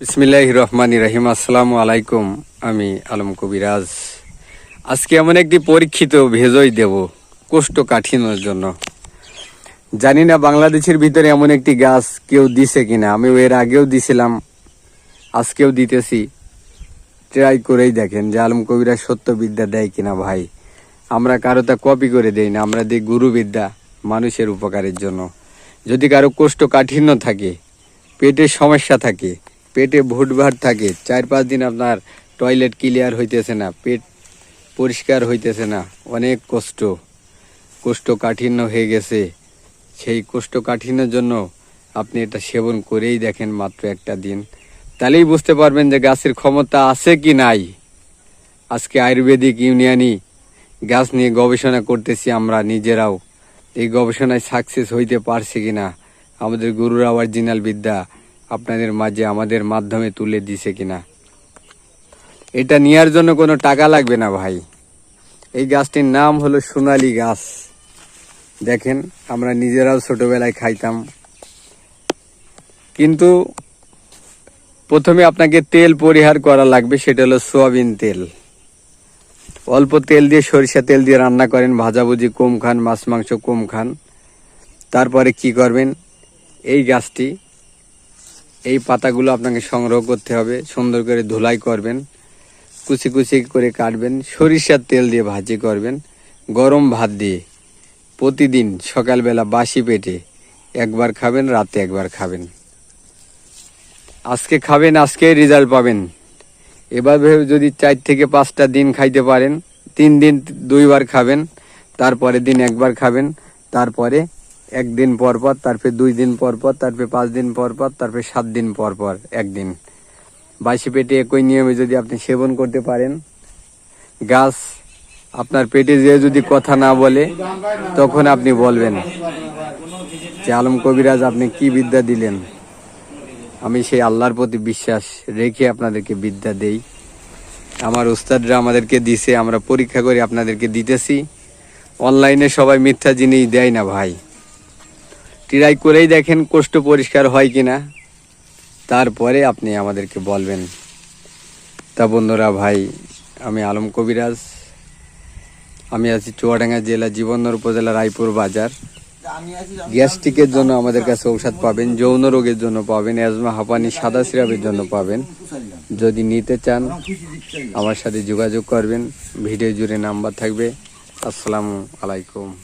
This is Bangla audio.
বিসমিল্লাহ রহমান রহিম। আসসালামু আলাইকুম, আমি আলম কবিরাজ। আজকে এমন একটি পরীক্ষিত ভেজই দেব কোষ্ঠকাঠিন্যর জন্য। জানি না বাংলাদেশের ভিতরে এমন একটি গাছ কেউ দিছে কিনা আমি এর আগেও দিছিলাম, আজকেও দিতেছি। ট্রাই করেই দেখেন যে আলম কবিরাজ সত্য বিদ্যা দেয় কিনা ভাই। আমরা কারও তা কপি করে দেই না, আমরা দিই গুরুবিদ্যা মানুষের উপকারের জন্য। যদি কারও কোষ্ঠকাঠিন্য থাকে, পেটের সমস্যা থাকে পেটে ভুটভাট থাকে। চার পাঁচ দিন আপনার টয়লেট ক্লিয়ার হইতেছে না, পেট পরিষ্কার হইতেছে না। অনেক কষ্ট, কোষ্ঠকাঠিন্য হয়ে গেছে। সেই কোষ্ঠকাঠিন্যের জন্য আপনি এটা সেবন করেই দেখেন মাত্র একটা দিন। তাহলেই বুঝতে পারবেন যে গাছের ক্ষমতা আছে কি নাই। আজকে আয়ুর্বেদিক ইউনিয়নি গাছ নিয়ে গবেষণা করতেছি আমরা নিজেরাও। এই গবেষণায় সাকসেস হইতে পারছে কিনা? আমাদের গুরুরা অরিজিনাল বিদ্যা আপনাদের মাঝে আমাদের মাধ্যমে তুলে দিছে কিনা। এটা নেওয়ার জন্য কোনো টাকা লাগবে না ভাই। এই গাছটির নাম হলো সোনালী গাছ। দেখেন, আমরা নিজেরাও ছোটবেলায় খাইতাম। কিন্তু প্রথমে আপনাকে তেল পরিহার করা লাগবে, সেটা হলো সোয়াবিন তেল। অল্প তেল দিয়ে সরিষা তেল দিয়ে রান্না করেন, ভাজাভুজি কম খান, মাছ, মাংস কম খান। তারপরে কি করবেন? এই গাছটি এই পাতাগুলো আপনাকে সংগ্রহ করতে হবে। সুন্দর করে ধুলাই করবেন, কুচি কুচি করে কাটবেন, সরিষার তেল দিয়ে ভাজি করবেন, গরম ভাত দিয়ে। প্রতিদিন সকালবেলা বাসি পেটে একবার খাবেন, রাতে একবার খাবেন। আজকে খাবেন, আজকে রেজাল্ট পাবেন। এভাবে যদি চার থেকে পাঁচটা দিন খাইতে পারেন, তিন দিন দুইবার খাবেন তারপরে দিন একবার খাবেন, তারপরে একদিন পর পর, তারপরে দুই দিন পর পর, তারপরে পাঁচ দিন পর পর, তারপরে সাত দিন পর পর, একদিন। বাসি পেটে একই নিয়মে যদি আপনি সেবন করতে পারেন, গাছ আপনার পেটে যেয়ে যদি কথা না বলে, তখন আপনি বলবেন যে, আলম কবিরাজ, আপনি কি বিদ্যা দিলেন? আমি সেই আল্লাহর প্রতি বিশ্বাস রেখে আপনাদেরকে বিদ্যা দেই। আমার উস্তাদরা আমাদেরকে দিছে, আমরা পরীক্ষা করে আপনাদেরকে দিতেছি। অনলাইনে সবাই মিথ্যা জিনিস দেয় না ভাই। ট্রাই করেই দেখেন কোষ্ঠ পরিষ্কার হয় কি না তারপরে আপনি আমাদেরকে বলবেন। তা বন্ধুরা ভাই, আমি আলম কবিরাজ। আমি আছি চুয়াডাঙ্গা জেলা জীবননগর উপজেলা রায়পুর বাজার। গ্যাস্ট্রিকের জন্য আমাদের কাছে ঔষধ পাবেন, যৌন রোগের জন্য পাবেন, অ্যাজমা, হাঁপানি, সাদা সিরাপের জন্য পাবেন। যদি নিতে চান, আমার সাথে যোগাযোগ করবেন। ভিডিও জুড়ে নাম্বার থাকবে। আসসালামু আলাইকুম।